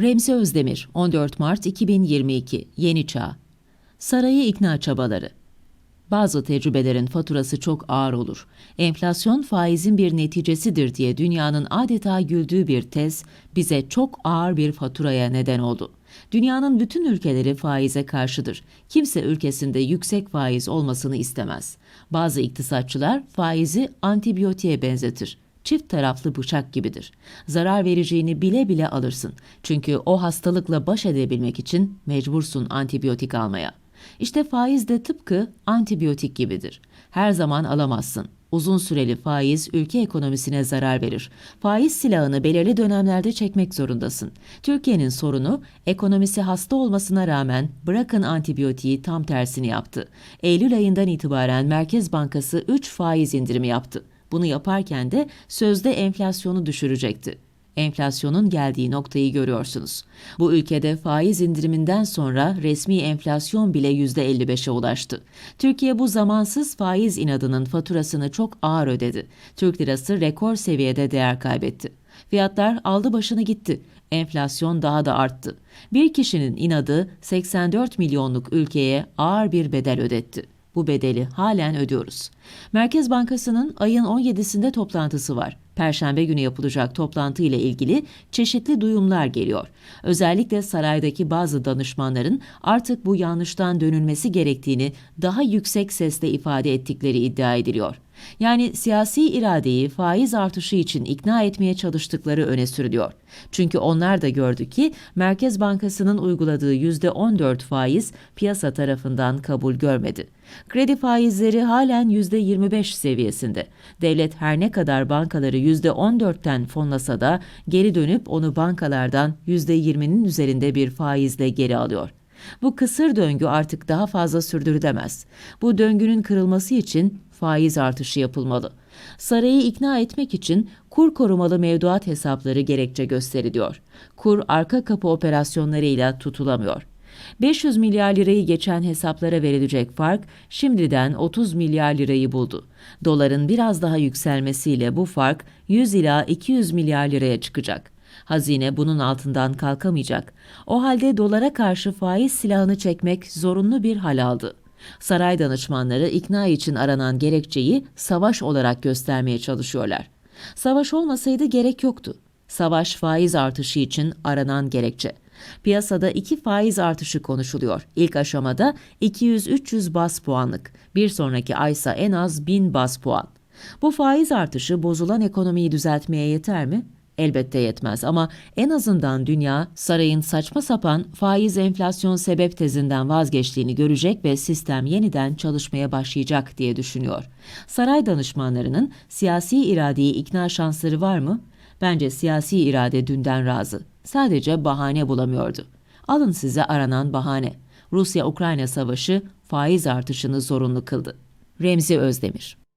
Remzi Özdemir, 14 Mart 2022, Yeni Çağ. Sarayı ikna çabaları. Bazı tecrübelerin faturası çok ağır olur. Enflasyon faizin bir neticesidir diye dünyanın adeta güldüğü bir tez bize çok ağır bir faturaya neden oldu. Dünyanın bütün ülkeleri faize karşıdır. Kimse ülkesinde yüksek faiz olmasını istemez. Bazı iktisatçılar faizi antibiyotiğe benzetir çift taraflı bıçak gibidir. Zarar vereceğini bile bile alırsın. Çünkü o hastalıkla baş edebilmek için mecbursun antibiyotik almaya. İşte faiz de tıpkı antibiyotik gibidir. Her zaman alamazsın. Uzun süreli faiz ülke ekonomisine zarar verir. Faiz silahını belirli dönemlerde çekmek zorundasın. Türkiye'nin sorunu ekonomisi hasta olmasına rağmen bırakın antibiyotiği tam tersini yaptı. Eylül ayından itibaren Merkez Bankası 3 faiz indirimi yaptı. Bunu yaparken de sözde enflasyonu düşürecekti. Enflasyonun geldiği noktayı görüyorsunuz. Bu ülkede faiz indiriminden sonra resmi enflasyon bile %55'e ulaştı. Türkiye bu zamansız faiz inadının faturasını çok ağır ödedi. Türk lirası rekor seviyede değer kaybetti. Fiyatlar aldı başını gitti. Enflasyon daha da arttı. Bir kişinin inadı 84 milyonluk ülkeye ağır bir bedel ödetti. Bu bedeli halen ödüyoruz. Merkez Bankası'nın ayın 17'sinde toplantısı var. Perşembe günü yapılacak toplantı ile ilgili çeşitli duyumlar geliyor. Özellikle saraydaki bazı danışmanların artık bu yanlıştan dönülmesi gerektiğini daha yüksek sesle ifade ettikleri iddia ediliyor. Yani siyasi iradeyi faiz artışı için ikna etmeye çalıştıkları öne sürülüyor. Çünkü onlar da gördü ki Merkez Bankası'nın uyguladığı %14 faiz piyasa tarafından kabul görmedi. Kredi faizleri halen %25 seviyesinde. Devlet her ne kadar bankaları %14'ten fonlasa da geri dönüp onu bankalardan %20'nin üzerinde bir faizle geri alıyor. Bu kısır döngü artık daha fazla sürdürülemez. Bu döngünün kırılması için faiz artışı yapılmalı. Sarayı ikna etmek için kur korumalı mevduat hesapları gerekçe gösteriliyor. Kur arka kapı operasyonlarıyla tutulamıyor. 500 milyar lirayı geçen hesaplara verilecek fark şimdiden 30 milyar lirayı buldu. Doların biraz daha yükselmesiyle bu fark 100 ila 200 milyar liraya çıkacak. Hazine bunun altından kalkamayacak. O halde dolara karşı faiz silahını çekmek zorunlu bir hal aldı. Saray danışmanları ikna için aranan gerekçeyi savaş olarak göstermeye çalışıyorlar. Savaş olmasaydı gerek yoktu. Savaş faiz artışı için aranan gerekçe. Piyasada iki faiz artışı konuşuluyor. İlk aşamada 200-300 bas puanlık, bir sonraki aysa en az 1000 bas puan. Bu faiz artışı bozulan ekonomiyi düzeltmeye yeter mi? Elbette yetmez ama en azından dünya sarayın saçma sapan faiz enflasyon sebep tezinden vazgeçtiğini görecek ve sistem yeniden çalışmaya başlayacak diye düşünüyor. Saray danışmanlarının siyasi iradeyi ikna şansları var mı? Bence siyasi irade dünden razı. Sadece bahane bulamıyordu. Alın size aranan bahane. Rusya-Ukrayna savaşı faiz artışını zorunlu kıldı. Remzi Özdemir